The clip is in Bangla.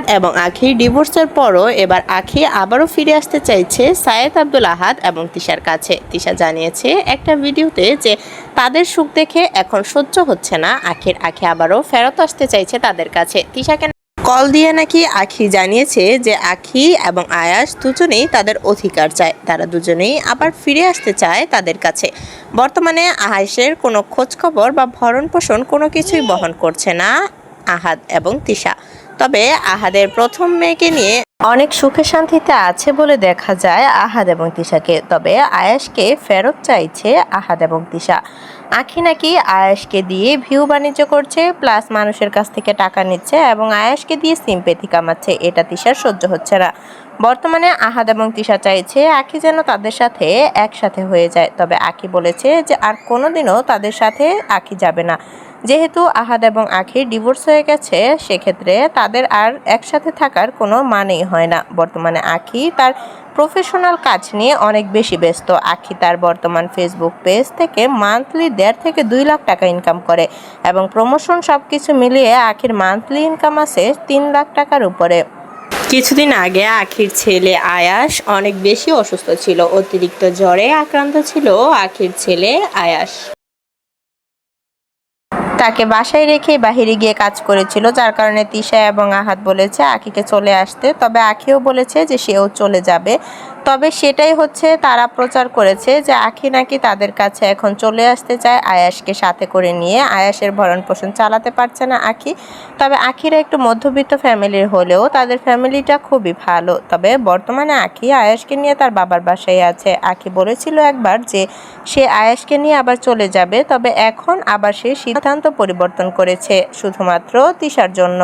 আহাদ এবং আখি ডিভোর্সের পরও এবার আখি আবারও ফিরে আসতে চাইছে সায়েদ আব্দুল আহাদ এবং তিশার কাছে। তিশা জানিয়েছে, একটা ভিডিওতে যে তাদের সুখ দেখে এখন সহ্য হচ্ছে না, আখির আখি আবারও ফেরত আসতে চাইছে তাদের কাছে। তিশাকে কল দিয়ে নাকি আখি জানিয়েছে যে আখি এবং আয়াস দুজনেই তাদের অধিকার চায়, তারা দুজনেই আবার ফিরে আসতে চায় তাদের কাছে। বর্তমানে আয়াসের কোনো খোঁজখবর বা ভরণ পোষণ কোনো কিছুই বহন করছে না আহাদ এবং তিশা। তবে আহাদের প্রথম মেয়েকে নিয়ে অনেক সুখে শান্তিতে আছে বলে দেখা যায় আহাদ এবং তিশাকে। তবে আয়াসকে ফেরত চাইছে আহাদ এবং তিশা। আখি নাকি আয়াসকে দিয়ে ভিউ বাণিজ্য করছে, প্লাস মানুষের কাছ থেকে টাকা নিচ্ছে এবং আয়াসকে দিয়ে সিম্পেথি কামাচ্ছে। এটা তিশার সহ্য হচ্ছে না। বর্তমানে আহাদ এবং তিশা চাইছে আখি যেন তাদের সাথে একসাথে হয়ে যায়। তবে আখি বলেছে যে আর কোনোদিনও তাদের সাথে আখি যাবে না। যেহেতু আহাদ এবং আখির ডিভোর্স হয়ে গেছে, সেক্ষেত্রে তাদের আর একসাথে থাকার কোনো মানেই হয় না। বর্তমানে আখি তার প্রফেশনাল কাজ নিয়ে অনেক বেশি ব্যস্ত। আখি তার বর্তমান ফেসবুক পেজ থেকে মান্থলি দেড় থেকে দুই লাখ টাকা ইনকাম করে এবং প্রমোশন সব কিছু মিলিয়ে আখির মান্থলি ইনকাম আছে তিন লাখ টাকার উপরে। কিছুদিন আগে আখির ছেলে আয়াস অনেক বেশি অসুস্থ ছিল। অতিরিক্ত জ্বরে আক্রান্ত ছিল আখির ছেলে আয়াস। তাকে বাসায় রেখে বাহিরে গিয়ে কাজ করেছিল, যার কারণে তিশা এবং আহাত বলেছে আখিকে চলে আসতে। তবে আখিও বলেছে যে সেও চলে যাবে। তবে সেটাই হচ্ছে তারা প্রচার করেছে যে আখি নাকি তাদের কাছে এখন চলে আসতে চায় আয়াসকে সাথে করে নিয়ে। আয়াসের ভরণ পোষণ চালাতে পারছে না আখি। তবে আখিরা একটু মধ্যবিত্ত ফ্যামিলির হলেও তাদের ফ্যামিলিটা খুবই ভালো। তবে বর্তমানে আখি আয়াসকে নিয়ে তার বাবার বাসায় আছে। আখি বলেছিল একবার যে সে আয়াসকে নিয়ে আবার চলে যাবে, তবে এখন আবার সে সিদ্ধান্ত পরিবর্তন করেছে, শুধুমাত্র তিশার জন্য।